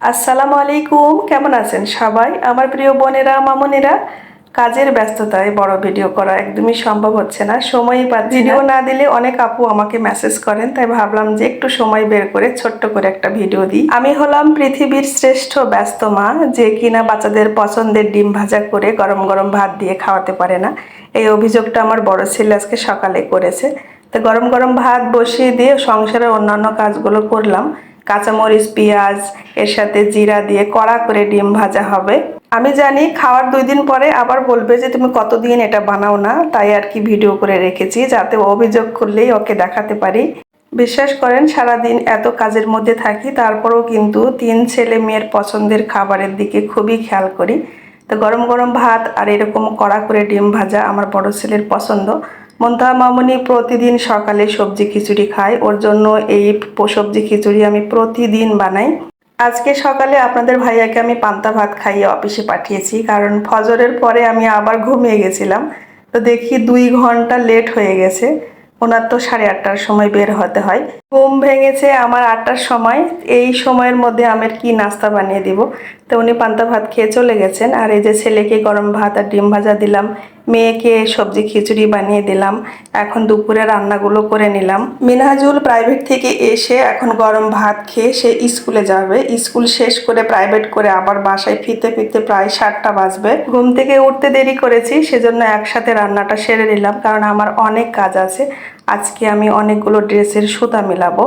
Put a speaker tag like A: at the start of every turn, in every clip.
A: আসসালামু আলাইকুম কেমন আছেন সবাই? আমার প্রিয় বোনেরা মামুনেরা কাজের ব্যস্ততায় বড় ভিডিও করা একদমই সম্ভব হচ্ছে না সময়ই পাচ্ছি ভিডিও না দিলে অনেক আপু আমাকে মেসেজ করেন তাই ভাবলাম যে একটু সময় বের করে ছোট্ট করে একটা ভিডিও দিই। আমি হলাম পৃথিবীর শ্রেষ্ঠ ব্যস্ত মা যে কিনা বাচ্চাদের পছন্দের ডিম ভাজা করে গরম গরম ভাত দিয়ে খাওয়াতে পারে না। এই অভিযোগটা আমার বড় ছেলে আজকে সকালে করেছে। তো গরম গরম ভাত বসিয়ে দিয়ে সংসারের অন্যান্য কাজগুলো করলাম। কাঁচামরিচ, পেঁয়াজ, এর সাথে জিরা দিয়ে কড়া করে ডিম ভাজা হবে। আমি জানি খাওয়ার দুই দিন পরে আবার বলবে যে, তুমি কতদিন এটা বানাও না? তাই আর কি ভিডিও করে রেখেছি, যাতে অভিযোগ করলেই ওকে দেখাতে পারি। বিশ্বাস করেন, সারাদিন এত কাজের মধ্যে থাকি, তারপরেও কিন্তু তিন ছেলে মেয়ের পছন্দের খাবারের দিকে খুবই খেয়াল করি। তো গরম গরম ভাত আর এরকম কড়া করে ডিম ভাজা আমার বড় ছেলের পছন্দ। মন্তা মামনি প্রতিদিন সকালে সবজি খিচুড়ি খায়। ওর জন্য এই সবজি খিচুড়ি আমি প্রতিদিন বানাই। আজকে সকালে আপনাদের ভাইয়াকে আমি পান্তা ভাত খাইয়ে অফিসে পাঠিয়েছি, কারণ ফজরের পরে আমি আবার ঘুমিয়ে গেছিলাম। তো দেখি দুই ঘণ্টা লেট হয়ে গেছে। ওনার তো সাড়ে আটটার সময় বের হতে হয়। ঘুম ভেঙেছে আমার আটটার সময়। এই সময়ের মধ্যে আমের কি নাস্তা বানিয়ে দিব? তো উনি পান্তা ভাত খেয়ে চলে গেছেন। আর এই যে ছেলেকে গরম ভাত আর ডিম ভাজা দিলাম মেয়েকে সবজি খিচুড়ি বানিয়ে দিলাম। এখন দুপুরে রান্নাগুলো করে নিলাম। মিনহাজুল প্রাইভেট থেকে এসে এখন গরম ভাত খেয়ে সে স্কুলে যাবে। স্কুল শেষ করে প্রাইভেট করে আবার বাসায় ফিরতে ফিরতে প্রায় সাতটা বাজবে। ঘুম থেকে উঠতে দেরি করেছি, সেজন্য একসাথে রান্নাটা সেরে নিলাম, কারণ আমার অনেক কাজ আছে। আজকে আমি অনেকগুলো ড্রেসের সুতা মেলাবো।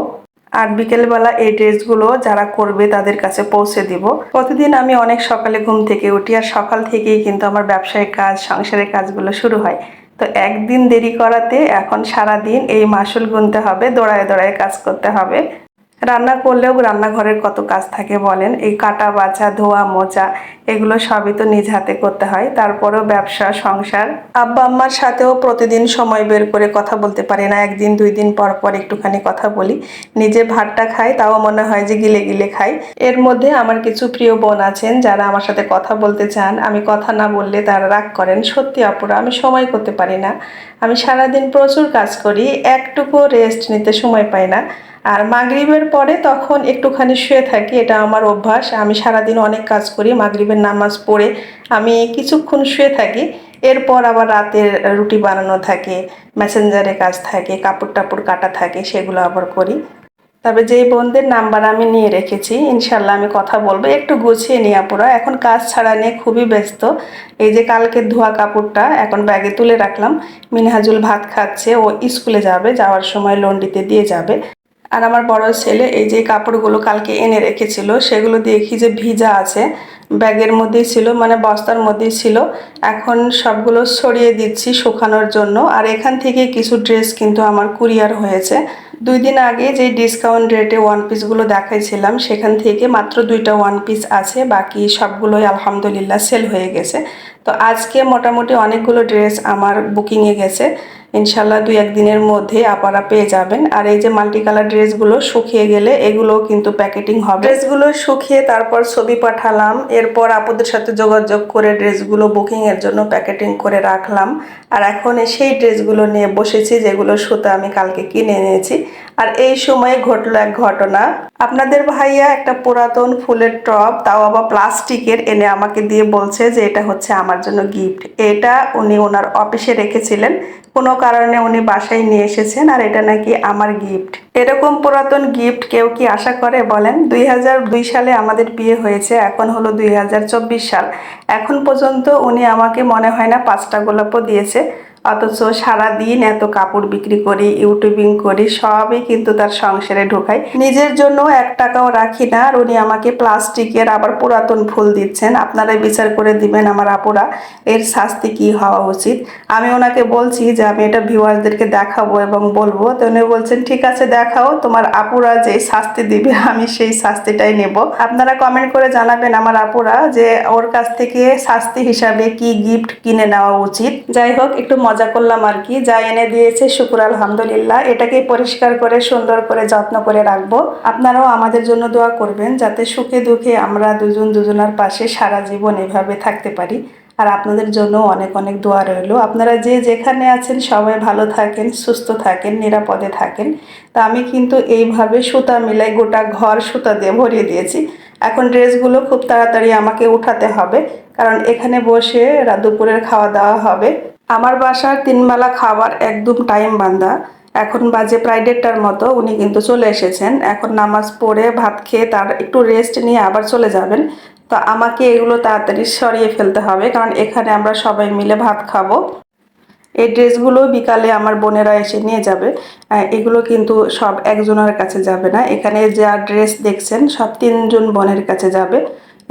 A: আর বিকেলবেলা এই ড্রেসগুলো যারা করবে তাদের কাছে পৌঁছে দিব। প্রতিদিন আমি অনেক সকালে ঘুম থেকে উঠি আর সকাল থেকেই কিন্তু আমার ব্যবসায়িক কাজ, সংসারের কাজগুলো শুরু হয়। তো একদিন দেরি করাতে এখন সারা দিন এই মাসুল গুনতে হবে, দৌড়ায় দৌড়ায় কাজ করতে হবে। রান্না করলেও রান্নাঘরের কত কাজ থাকে বলেন, এই কাটা, বাছা, ধোয়া মোচা এগুলো সবই তো নিজ হাতে করতে হয়। তারপরেও ব্যবসা, সংসার। আব্বা, আম্মার সাথেও প্রতিদিন সময় বের করে কথা বলতে পারি না। একদিন, দুই দিন পর পর একটুখানি কথা বলি। নিজে ভাতটা খাই, তাও মনে হয় যে গিলে গিলে খাই। এর মধ্যে আমার কিছু প্রিয় বোন আছেন, যারা আমার সাথে কথা বলতে চান। আমি কথা না বললে তারা রাগ করেন। সত্যি অপরা আমি সময় করতে পারি না। আমি সারাদিন প্রচুর কাজ করি একটুকু রেস্ট নিতে সময় পাই না। আর মাগরিবের পরে তখন একটুখানি শুয়ে থাকি, এটা আমার অভ্যাস। আমি সারাদিন অনেক কাজ করি, মাগরিবের নামাজ পড়ে আমি কিছুক্ষণ শুয়ে থাকি, এরপর আবার রাতের রুটি বানানো থাকে, মেসেঞ্জারে কাজ থাকে কাপড় টাপড় কাটা থাকে, সেগুলো আবার করি। তবে যেই বোনদের নাম্বার আমি নিয়ে রেখেছি, ইনশাল্লাহ আমি কথা বলব। একটু গুছিয়ে নিয়ে পড়া এখন কাজ ছাড়া নিয়ে খুবই ব্যস্ত। এই যে কালকে ধোয়া কাপড়টা এখন ব্যাগে তুলে রাখলাম। মিনহাজুল ভাত খাচ্ছে, ও স্কুলে যাবে, যাওয়ার সময় লন্ডিতে দিয়ে যাবে। আর আমার বড় ছেলে এই যে কাপড়গুলো কালকে এনে রেখেছিল, সেগুলো দেখি যে ভিজা আছে। ব্যাগের মধ্যেই ছিল মানে বস্তার মধ্যেই ছিল। এখন সবগুলো সরিয়ে দিচ্ছি শুকানোর জন্য। আর এখান থেকে কিছু ড্রেস কিন্তু আমার কুরিয়ার হয়েছে। দুই দিন আগে যে ডিসকাউন্ট রেটে ওয়ান পিসগুলো দেখাইছিলাম, সেখান থেকে মাত্র দুইটা ওয়ান পিস আছে, বাকি সবগুলোই আলহামদুলিল্লাহ সেল হয়ে গেছে। তো আজকে মোটামুটি অনেকগুলো ড্রেস আমার বুকিংয়ে গেছে। ইনশাল্লাহ দুই একদিনের মধ্যে আপনারা পেয়ে যাবেন। আর এই যে মাল্টি কালার ড্রেসগুলো শুকিয়ে গেলে এগুলো কিন্তু প্যাকেটিং হবে। ড্রেসগুলো শুকিয়ে তারপর ছবি পাঠালাম। এরপর আপুদের সাথে যোগাযোগ করে ড্রেসগুলো বুকিংয়ের জন্য প্যাকেটিং করে রাখলাম। আর এখন সেই ড্রেসগুলো নিয়ে বসেছি, যেগুলো সুতা আমি কালকে কিনে এনেছি। আর এই সময়ে ঘটলো এক ঘটনা। আপনাদের ভাইয়া একটা পুরাতন ফুলের টব, তাও আবার প্লাস্টিকের, এনে আমাকে দিয়ে বলছে যে এটা হচ্ছে আমার জন্য গিফট। এটা উনি ওনার অফিসে রেখেছিলেন। কোনো কারণে উনি বাসায় নিয়ে এসেছেন আর এটা নাকি আমার গিফট। এরকম পুরাতন গিফট কেউ কি আশা করে বলেন? দুই দুই সালে আমাদের বিয়ে হয়েছে, এখন হলো দুই হাজার চব্বিশ সাল। এখন পর্যন্ত উনি আমাকে মনে হয় না পাঁচটা গোলাপও দিয়েছে। অথচ সারাদিন এত কাপড় বিক্রি করি, ইউটিউবিং করি, সবই কিন্তু তার সংসারে ঢোকাই নিজের জন্য এক টাকাও রাখি না আর উনি আমাকে প্লাস্টিকের আবার পুরাতন ফুল দিচ্ছেন। আপনারাই বিচার করে দিবেন আমার আপুরা, এর শাস্তি কি হওয়া উচিত? আমি ওনাকে বলছি যে আমি এটা ভিউয়ারদেরকে দেখাবো এবং বলব। তো উনি বলছেন, ঠিক আছে, দেখাও, তোমার আপুরা যে শাস্তি দিবে, আমি সেই শাস্তিটাই নেব। আপনারা কমেন্ট করে জানাবেন আমার আপুরা যে ওর কাছ থেকে শাস্তি হিসাবে কি গিফট কিনে নেওয়া উচিত। যাই হোক, একটু মজা করলাম আর কি। যা এনে দিয়েছে, শুকুর আলহামদুলিল্লাহ। এটাকে পরিষ্কার করে, সুন্দর করে, যত্ন করে রাখব। আপনারাও আমাদের জন্য দোয়া করবেন, যাতে সুখে দুঃখে আমরা দুজন দুজনার পাশে সারা জীবন এভাবে থাকতে পারি। আর আপনাদের জন্য অনেক অনেক দোয়া রইল। আপনারা যে যেখানে আছেন, সবাই ভালো থাকেন, সুস্থ থাকেন, নিরাপদে থাকেন। তা আমি কিন্তু এইভাবে সুতা মিলাই গোটা ঘর সুতা দিয়ে ভরিয়ে দিয়েছি। এখন ড্রেসগুলো খুব তাড়াতাড়ি আমাকে উঠাতে হবে। কারণ এখানে বসে দুপুরের খাওয়া দাওয়া হবে। আমার বাসার তিনবেলা খাবার একদম টাইম বান্ধা এখন বাজে প্রায় দেড়টার মতো, উনি কিন্তু চলে এসেছেন। এখন নামাজ পড়ে ভাত খেয়ে তার একটু রেস্ট নিয়ে আবার চলে যাবেন। তো আমাকে এগুলো তাড়াতাড়ি সরিয়ে ফেলতে হবে, কারণ এখানে আমরা সবাই মিলে ভাত খাব। এই ড্রেসগুলো বিকালে আমার বোনেরা এসে নিয়ে যাবে। এগুলো কিন্তু সব একজনের কাছে যাবে না। এখানে যা ড্রেস দেখছেন, সব তিনজন বোনের কাছে যাবে।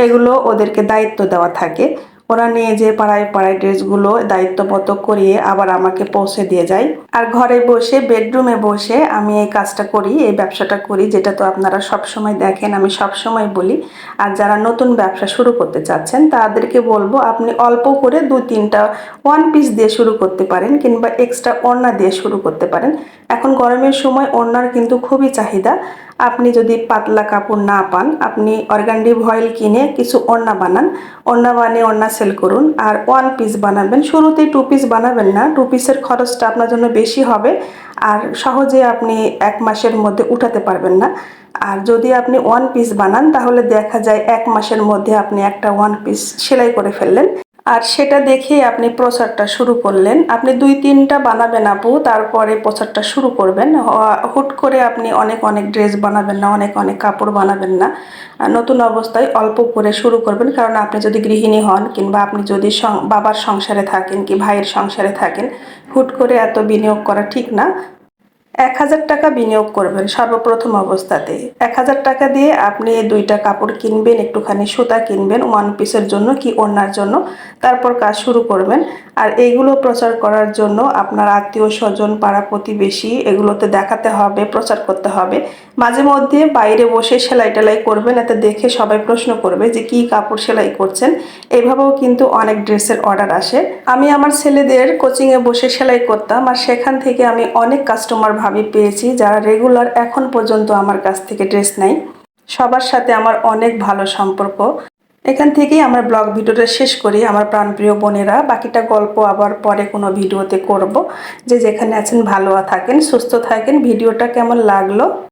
A: এগুলো ওদেরকে দায়িত্ব দেওয়া থাকে। ওরা নিয়ে যে পাড়ায় পাড়ায় ড্রেসগুলো দায়িত্ব মতো করিয়ে আবার আমাকে পৌঁছে দিয়ে যায়। আর ঘরে বসে, বেডরুমে বসে আমি এই কাজটা করি, এই ব্যবসাটা করি, যেটা তো আপনারা সব সময় দেখেন, আমি সব সময় বলি। আর যারা নতুন ব্যবসা শুরু করতে চাচ্ছেন, তাদেরকে বলব আপনি অল্প করে দু তিনটা ওয়ান পিস দিয়ে শুরু করতে পারেন কিংবা এক্সট্রা ওড়না দিয়ে শুরু করতে পারেন। এখন গরমের সময় ওড়নার কিন্তু খুবই চাহিদা। আপনি যদি পাতলা কাপড় না পান, আপনি অর্গান্ডি ভয়েল কিনে কিছু ওড়না বানান। ওড়না বানিয়ে ওড়না সেল করুন। আর ওয়ান পিস বানাবেন। শুরুতেই টু পিস বানাবেন না। টু পিসের খরচটা আপনার জন্য বেশি হবে। আর সহজে আপনি এক মাসের মধ্যে উঠাতে পারবেন না। আর যদি আপনি ওয়ান পিস বানান, তাহলে দেখা যায় এক মাসের মধ্যে আপনি একটা ওয়ান পিস সেলাই করে ফেললেন। আর সেটা দেখে আপনি প্রচারটা শুরু করলেন। আপনি দুই তিনটা বানাবেন আপু, তারপরে প্রচারটা শুরু করবেন। হুট করে আপনি অনেক অনেক ড্রেস বানাবেন না, অনেক অনেক কাপড় বানাবেন না। নতুন অবস্থায় অল্প করে শুরু করবেন। কারণ আপনি যদি গৃহিণী হন কিংবা আপনি যদি বাবার সংসারে থাকেন কি ভাইয়ের সংসারে থাকেন, হুট করে এত বিনিয়োগ করা ঠিক না। এক হাজার টাকা বিনিয়োগ করবেন সর্বপ্রথম অবস্থাতে। এক হাজার টাকা দিয়ে আপনি দুইটা কাপড় কিনবেন, একটুখানি সুতা কিনবেন ওয়ান পিসের জন্য কি ওড়নার জন্য, তারপর কাজ শুরু করবেন। আর এইগুলো প্রচার করার জন্য আপনার আত্মীয় স্বজন, পাড়া প্রতিবেশী, এগুলোতে দেখাতে হবে, প্রচার করতে হবে। মাঝে মধ্যে বাইরে বসে সেলাই টেলাই করবেন, এতে দেখে সবাই প্রশ্ন করবে যে কি কাপড় সেলাই করছেন। এভাবেও কিন্তু অনেক ড্রেসের অর্ডার আসে। আমি আমার ছেলেদের কোচিংয়ে বসে সেলাই করতাম, আর সেখান থেকে আমি অনেক কাস্টমার ভাবি পেয়েছি, যারা রেগুলার এখন পর্যন্ত আমার কাছ থেকে ড্রেস নেয়। সবার সাথে আমার অনেক ভালো সম্পর্ক। এখান থেকেই আমার ব্লগ ভিডিওটা শেষ করি, আমার প্রাণপ্রিয় বোনেরা। বাকিটা গল্প আবার পরে কোনো ভিডিওতে করব। যে যেখানে আছেন, ভালো থাকেন, সুস্থ থাকেন। ভিডিওটা কেমন লাগল?